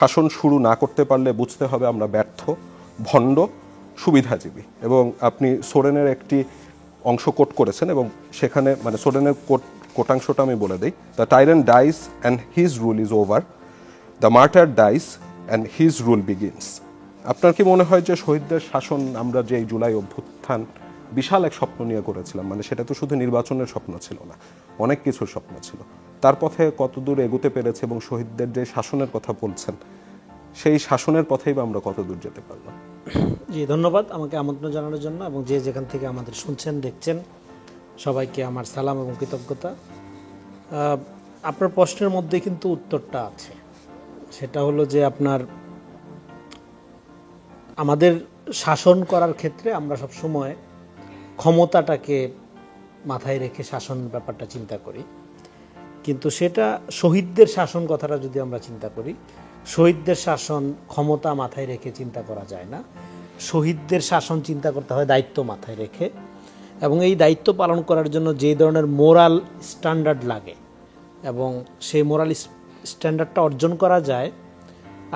শাসন শুরু না করতে পারলে বুঝতে হবে আমরা ব্যর্থ, ভণ্ড, সুবিধাজীবী। এবং আপনি সোরেনের একটি অংশ কোট করেছেন এবং সেখানে মানে সোরেনের কোট, কোটাংশটা আমি বলে দিই। The tyrant dies and his rule is over the martyr dies and his rule begins আপনার কি মনে হয় যে শহীদদের শাসন আমরা যে জুলাই অভ্যুত্থান বিশাল এক স্বপ্ন নিয়ে করেছিলাম। মানে সেটা তো শুধু নির্বাচনের স্বপ্ন ছিল না, অনেক কিছুর স্বপ্ন ছিল। তার পথে কতদূর এগোতে পেরেছে এবং শহীদদের যে শাসনের কথা বলছেন, সেই শাসনের পথেই বা আমরা কতদূর যেতে পারলাম জি, ধন্যবাদ আমাকে আমন্ত্রণ জানানোর জন্য এবং যে যেখান থেকে আমাদের শুনছেন, দেখছেন, সবাইকে আমার সালাম এবং কৃতজ্ঞতা। আপনার প্রশ্নের মধ্যে কিন্তু উত্তরটা আছে। সেটা হলো যে আপনার আমাদের শাসন করার ক্ষেত্রে আমরা সবসময় ক্ষমতাটাকে মাথায় রেখে শাসন ব্যাপারটা চিন্তা করি। কিন্তু সেটা শহীদদের শাসন কথাটা যদি আমরা চিন্তা করি, শহীদদের শাসন ক্ষমতা মাথায় রেখে চিন্তা করা যায় না। শহীদদের শাসন চিন্তা করতে হয় দায়িত্ব মাথায় রেখে এবং এই দায়িত্ব পালন করার জন্য যে ধরনের মোরাল স্ট্যান্ডার্ড লাগে এবং সেই মোরাল স্ট্যান্ডার্ডটা অর্জন করা যায়।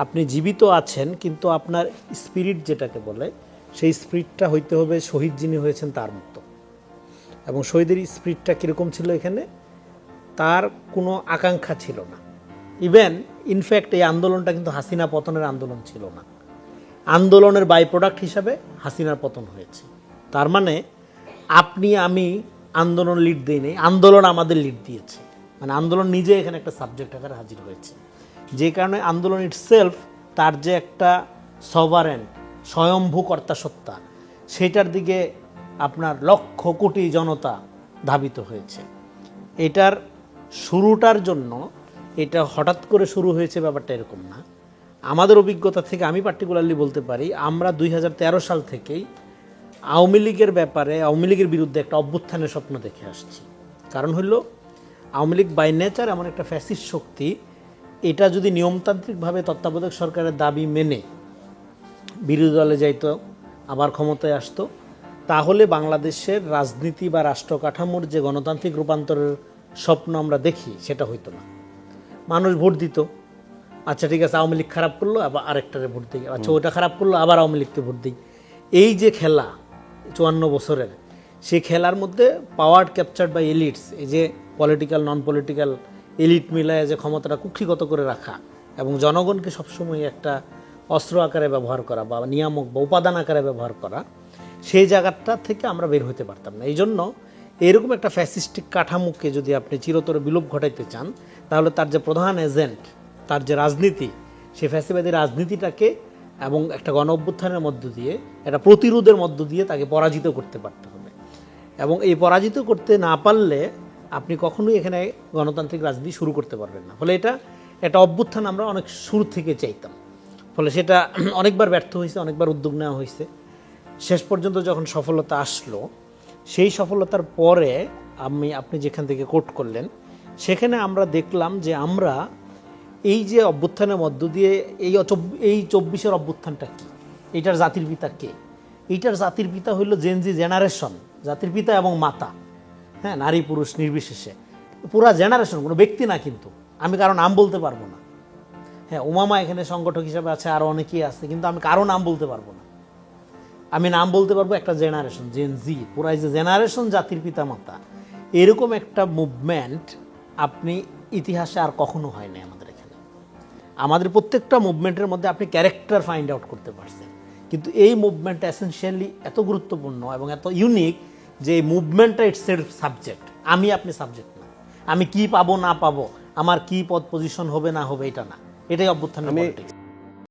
আপনি জীবিত আছেন, কিন্তু আপনার স্পিরিট যেটাকে বলে সেই স্পিরিটটা হইতে হবে শহীদ যিনি হয়েছেন তার মতো। এবং শহীদের স্পিরিটটা কীরকম ছিল এখানে? তার কোনো আকাঙ্ক্ষা ছিল না। ইভেন ইনফ্যাক্ট এই আন্দোলনটা কিন্তু হাসিনা পতনের আন্দোলন ছিল না। আন্দোলনের বাই প্রোডাক্ট হিসাবে হাসিনার পতন হয়েছে। তার মানে আপনি, আমি আন্দোলন লিড দিই নেই, আন্দোলন আমাদের লিড দিয়েছে। মানে আন্দোলন নিজে এখানে একটা সাবজেক্ট আকারে হাজির হয়েছে। যে কারণে আন্দোলন ইটসেলফ তার যে একটা সভারেন স্বয়ম্ভূ কর্তা সত্তা। সেটার দিকে আপনার লক্ষ কোটি জনতা ধাবিত হয়েছে। এটার শুরুটার জন্য এটা হঠাৎ করে শুরু হয়েছে ব্যাপারটা এরকম না। আমাদের অভিজ্ঞতা থেকে আমি পার্টিকুলারলি বলতে পারি, আমরা দুই হাজার তেরো সাল থেকেই আওয়ামী লীগের ব্যাপারে, আওয়ামী লীগের বিরুদ্ধে একটা অভ্যুত্থানের স্বপ্ন দেখে আসছি। কারণ হলো আওয়ামী লীগ বাই নেচার এমন একটা ফ্যাসিস্ট শক্তি, এটা যদি নিয়মতান্ত্রিকভাবে তত্ত্বাবধায়ক সরকারের দাবি মেনে বিরোধী দলে যাইতো, আবার ক্ষমতায় আসতো, তাহলে বাংলাদেশের রাজনীতি বা রাষ্ট্র কাঠামোর যে গণতান্ত্রিক রূপান্তরের স্বপ্ন আমরা দেখি, সেটা হইতো না। মানুষ ভোট দিত আচ্ছা ঠিক আছে, আওয়ামী লীগ খারাপ করল, আবার আরেকটারে ভোট দিই আচ্ছা ওটা খারাপ করল, আবার আওয়ামী লীগকে ভোট দিই। এই যে খেলা, চুয়ান্ন বছরের, সেই খেলার মধ্যে পাওয়ার ক্যাপচার বাই এলিটস এই যে পলিটিক্যাল নন পলিটিক্যাল এলিট মিলায় যে ক্ষমতাটা কুক্ষিগত করে রাখা, এবং জনগণকে সবসময় একটা অস্ত্র আকারে ব্যবহার করা বা নিয়ামক বা উপাদান আকারে ব্যবহার করা, সেই জায়গাটা থেকে আমরা বের হতে পারতাম না। এই জন্য এরকম একটা ফ্যাসিস্টিক কাঠামোকে যদি আপনি চিরতরে বিলোপ ঘটাইতে চান, তাহলে তার যে প্রধান এজেন্ট তার যে রাজনীতি সেই ফ্যাসিবাদী রাজনীতিটাকে এবং একটা গণ অভ্যুত্থানের মধ্য দিয়ে, একটা প্রতিরোধের মধ্য দিয়ে তাকে পরাজিত করতে পারতে হবে। এবং এই পরাজিত করতে না পারলে আপনি কখনোই এখানে গণতান্ত্রিক রাজনীতি শুরু করতে পারবেন না। ফলে এটা, একটা অভ্যুত্থান আমরা অনেক শুরু থেকে চাইতাম। ফলে সেটা অনেকবার ব্যর্থ হয়েছে, অনেকবার উদ্যোগ নেওয়া হয়েছে। শেষ পর্যন্ত যখন সফলতা আসলো, সেই সফলতার পরে আমি, আপনি যেখান থেকে কোট করলেন, সেখানে আমরা দেখলাম যে আমরা এই যে অভ্যুত্থানের মধ্য দিয়ে এই এই চব্বিশের অভ্যুত্থানটা কী? এইটার জাতির পিতা কে? এইটার জাতির পিতা হইল জেনজি জেনারেশন জাতির পিতা এবং মাতা। হ্যাঁ নারী পুরুষ নির্বিশেষে। পুরা জেনারেশন কোনো ব্যক্তি না কিন্তু। আমি কারও নাম বলতে পারব না। হ্যাঁ ওমামা এখানে সংগঠক হিসাবে আছে আরও অনেকেই আছে, কিন্তু আমি কারও নাম বলতে পারব না। আমি নাম বলতে পারব একটা জেনারেশন জেন জি পুরা এই যে জেনারেশন জাতির পিতামাতা, এরকম একটা মুভমেন্ট আপনি ইতিহাসে আর কখনো হয়নি আমাদের এখানে। আমাদের প্রত্যেকটা মুভমেন্টের মধ্যে আপনি ক্যারেক্টার ফাইন্ড আউট করতে পারছেন। কিন্তু এই মুভমেন্ট এসেনশিয়ালি এত গুরুত্বপূর্ণ এবং এত ইউনিক যে এই মুভমেন্টটা ইটস সেলফ সাবজেক্ট আমি আপনি সাবজেক্ট না। আমি কি পাবো, না পাবো, আমার কি পদ পজিশন হবে, না হবে, এটা না। এটাই অভ্যুত্থানের আমি পলিটিক্স